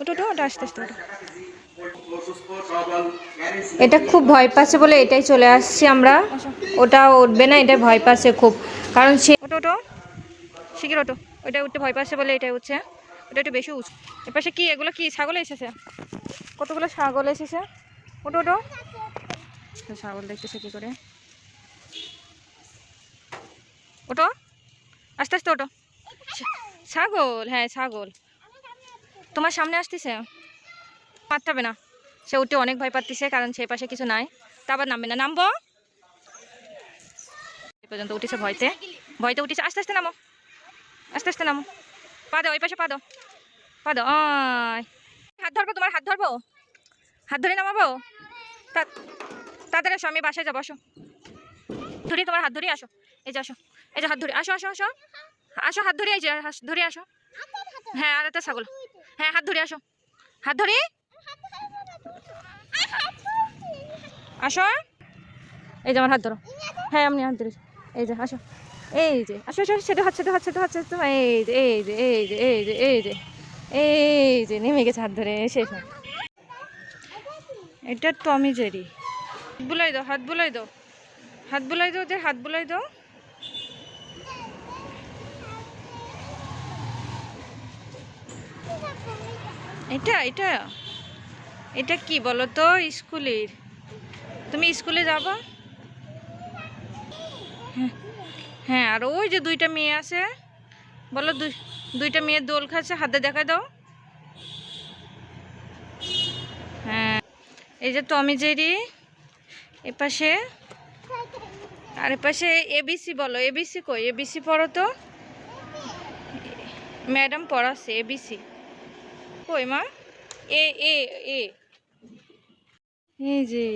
ওটো ওটো ওটা আস্তে আস্তে ওটো এটা খুব ভয় পাচ্ছে বলে এটাই চলে আসছি আমরা। ওটা উঠবে না এটা ভয় পাচ্ছে খুব। কারণ সে ওটো ওটো শিগির ওটো ওইটা উঠতে ভয় পাচ্ছে বলে এটাই উঠছে। ওটা একটু বেশি উঠছে এপাশে কি এগুলো কি? ছাগল এসেছে? কতগুলো ছাগল এসেছে? ওটো ওটো ছাগল দেখতেছে কি করে? ওটো আস্তে আস্তে ওটো ছাগল হ্যাঁ ছাগল। তোমার সামনে আসতেছে? পারতাবে না। সে উঠে অনেক ভয় পাচ্ছিছে কারণ সে পাশে কিছু নাই। তা আবার নামবে না। নামবো? পর্যন্ত উঠেছে ভয়তে। ভয়তে উঠেছে। আস্তে আস্তে নামো। আস্তে আস্তে নামো। পা দাও ওই পাশে পা দাও। পা দাও। হাত ধরবো তোমার? হাত ধরবো? হাত ধরে নামাবো? তা- তাড়াতাড়ি আসো, আমি বাসায় যাব। আসো। ধরি, তোমার হাত ধরে আসো। এই যে আসো। এই যে হাত ধরে। আসো আসো আসো। আসো, হাত ধরে, এই যে ধরে আসো। হ্যাঁ আর একটা ছাগল। হ্যাঁ হাত ধরে আসো। হাত ধরে? আসো। এই যে আমার হাত ধরো। হ্যাঁ আপনি হাত ধরেছি। এই যে, আসো। এই যে, আসো আসো সেটা হচ্ছে তো হচ্ছে তো হচ্ছে তো এই যে এই যে এই যে এই যে এই যে এই যে, নেমে গেছে হাত ধরে শেষ। এটা টমি জেরি। হাত বুলাই দাও, হাত বুলাই দাও। হাত বুলাই দাও যে, হাত বুলাই দাও। এটা এটা। এটা কি বলো তো স্কুলের। তুমি স্কুলে যাবা? হ্যাঁ হ্যাঁ আর ওই যে দুইটা মেয়ে আছে, বলো দুই, দুইটা মেয়ের দোল খাচ্ছে, হাতে দেখা দাও। হ্যাঁ এই যে টমি জেরি, এপাশে, আর এপাশে এবিসি বলো, এবিসি কই? এবিসি পড়ো তো? ম্যাডাম পড়াচ্ছে, এবিসি। কই মা? এ এ এ। যে।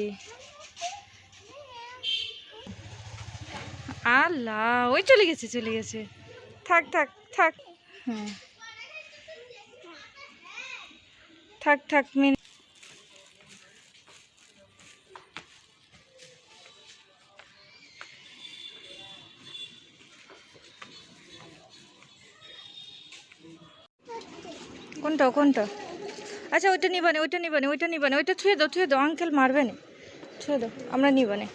আল্লাহ, ওই চলে গেছে চলে গেছে। থাক থাক থাক। হ্যাঁ থাক থাক, মিন কোনটা কোনটা? আচ্ছা ওইটা নিবা না, ওইটা নিবা না, ওইটা নিবা না, ওইটা ছুঁয়ে দাও ছুঁয়ে দাও আঙ্কেল মারবে না। ছুঁয়ে দাও, আমরা নিবা না।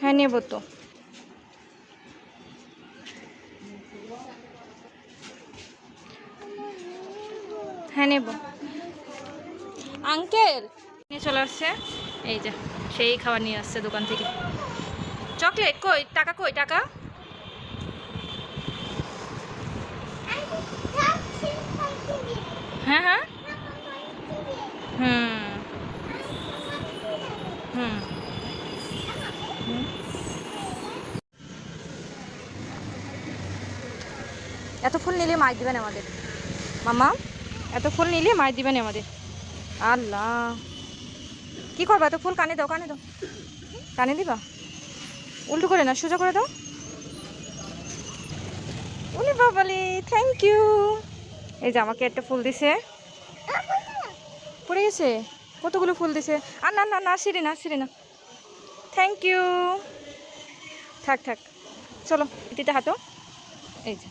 হ্যাঁ নেব তো। হ্যাঁ নেব। আঙ্কেল নিয়ে চলে আসছে। এই যে, সেই খাবার নিয়ে আসছে দোকান থেকে। চকলেট কই? টাকা কই? টাকা হ্যাঁ হ্যাঁ হুম হুম এত ফুল নিলে মাছ দিবেন আমাদের। মামা, এত ফুল নিলে মাছ দিবেন আমাদের। আল্লাহ। কি করবা? এত ফুল কানে দাও কানে দাও। কানে দিবা? উল্টো করে না, সোজা করে দাও। উনি বাবালি থ্যাংক ইউ এই যে আমাকে একটা ফুল দিছে। পড়ে গেছে? কতগুলো ফুল দিছে? আর না না না, সিঁড়ি না সিঁড়ি না। থ্যাংক ইউ থাক থাক। চলো দিতে হাতো এই যে।